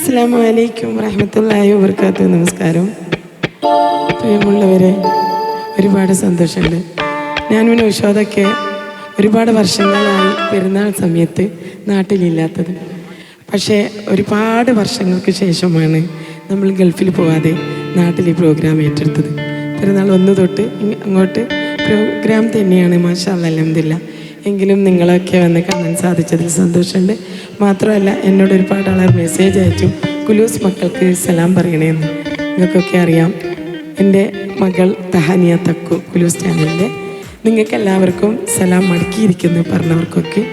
അസ്സാം വലൈക്കും വറഹമത്തല്ലാഹി വർക്കാത്തു നമസ്കാരം. പ്രിയമുള്ളവരെ ഒരുപാട് സന്തോഷമുണ്ട്. ഞാനും നൗഷാദൊക്കെ ഒരുപാട് വർഷങ്ങളായി പെരുന്നാൾ സമയത്ത് നാട്ടിലില്ലാത്തത്. പക്ഷേ ഒരുപാട് വർഷങ്ങൾക്ക് ശേഷമാണ് നമ്മൾ ഗൾഫിൽ പോവാതെ നാട്ടിൽ ഈ പ്രോഗ്രാം ഏറ്റെടുത്തത്. പെരുന്നാൾ ഒന്ന് തൊട്ട് അങ്ങോട്ട് പ്രോഗ്രാം തന്നെയാണ് മാഷാ അലഹമില്ല എങ്കിലും നിങ്ങളൊക്കെ വന്ന് കാണാൻ സാധിച്ചതിൽ സന്തോഷമുണ്ട്. മാത്രമല്ല എന്നോട് ഒരുപാട് ആളെ മെസ്സേജ് അയച്ചു. കുലൂസ് മക്കൾക്ക് സലാം പറയണേന്ന്. നിങ്ങൾക്കൊക്കെ അറിയാം എന്റെ മകൾ തഹാനിയ തക്കു കുലൂസ് ചാനലിന്റെ. നിങ്ങൾക്ക് എല്ലാവർക്കും സലാം മടക്കിയിരിക്കുന്നു പറഞ്ഞവർക്കൊക്കെ.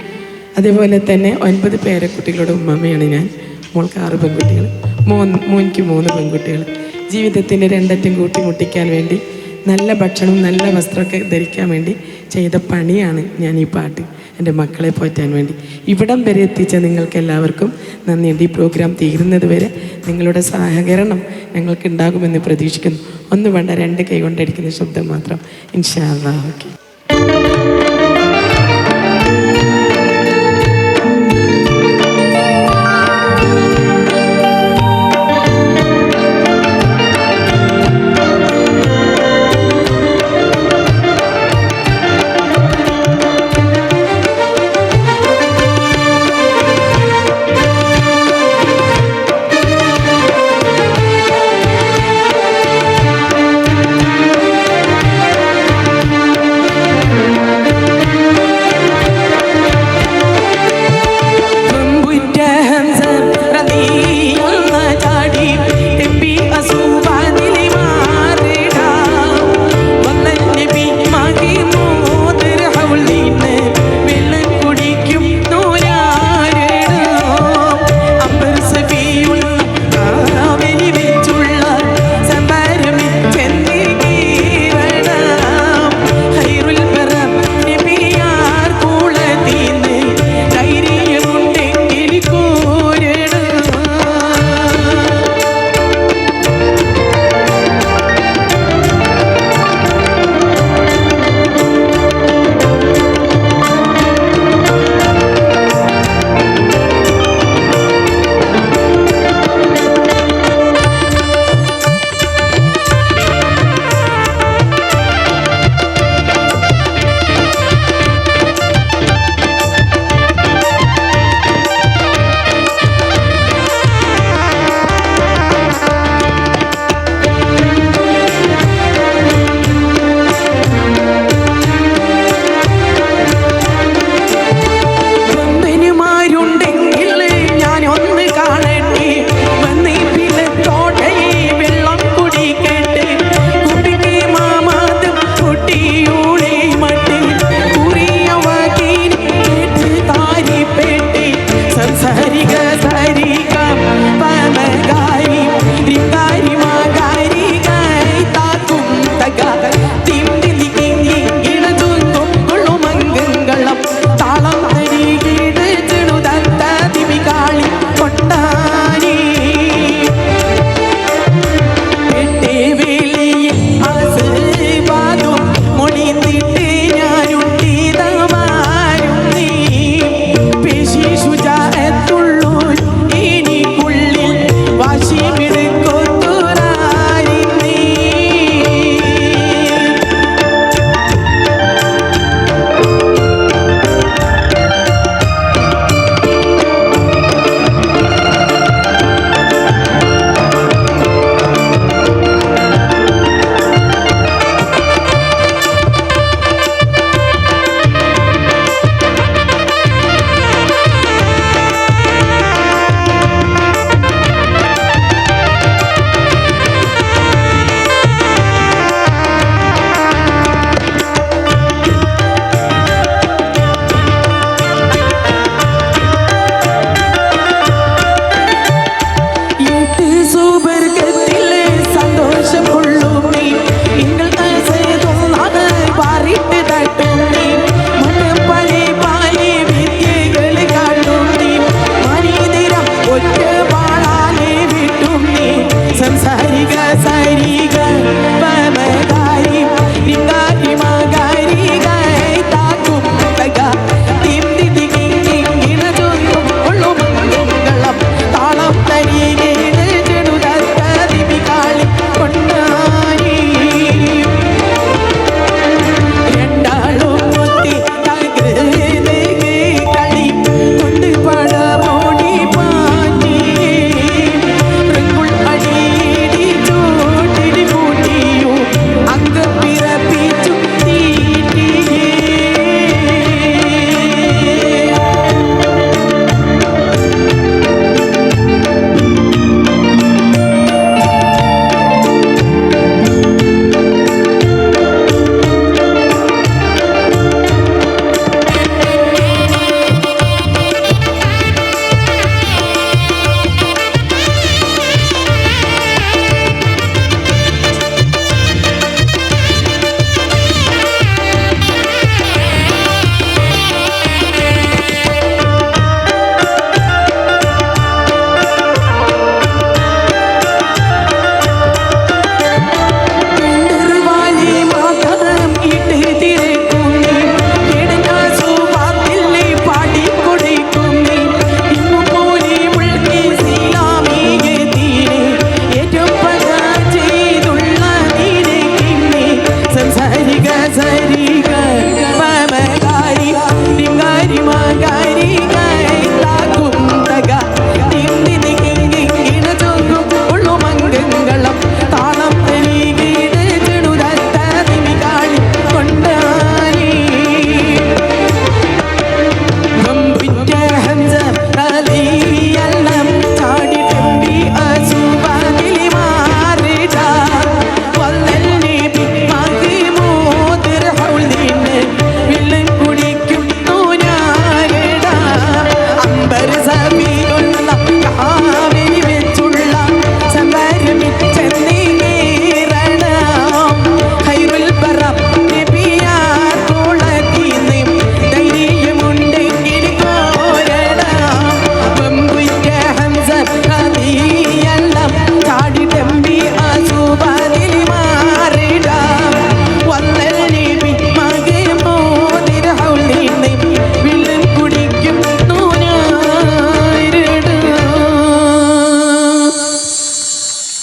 അതേപോലെ തന്നെ ഒൻപത് പേരക്കുട്ടികളുടെ ഉമ്മമ്മയാണ് ഞാൻ. മോൾക്ക് ആറ് പെൺകുട്ടികൾ. മോൻ മോനിക്ക് മൂന്ന് പെൺകുട്ടികൾ. ജീവിതത്തിന്റെ രണ്ടറ്റം കൂട്ടിമുട്ടിക്കാൻ വേണ്ടി നല്ല ഭക്ഷണവും നല്ല വസ്ത്രമൊക്കെ ധരിക്കാൻ വേണ്ടി ചെയ്ത പണിയാണ് ഞാൻ ഈ പാട്ട് എന്റെ മക്കളെ പോറ്റാൻ വേണ്ടി. ഇവിടം വരെ എത്തിച്ച നിങ്ങൾക്ക് എല്ലാവർക്കും നന്ദിയുണ്ട് ഈ പ്രോഗ്രാം തീരുന്നത് വരെ നിങ്ങളുടെ സഹകരണം ഞങ്ങൾക്ക് ഉണ്ടാകുമെന്ന് പ്രതീക്ഷിക്കുന്നു. ഒന്ന് വേണ്ട രണ്ട് കൈ കൊണ്ടടിക്കുന്ന ശബ്ദം മാത്രം. ഇൻഷാ അല്ലാഹ്. ഓക്കെ ും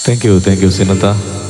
Thank you, thank you, Sinata.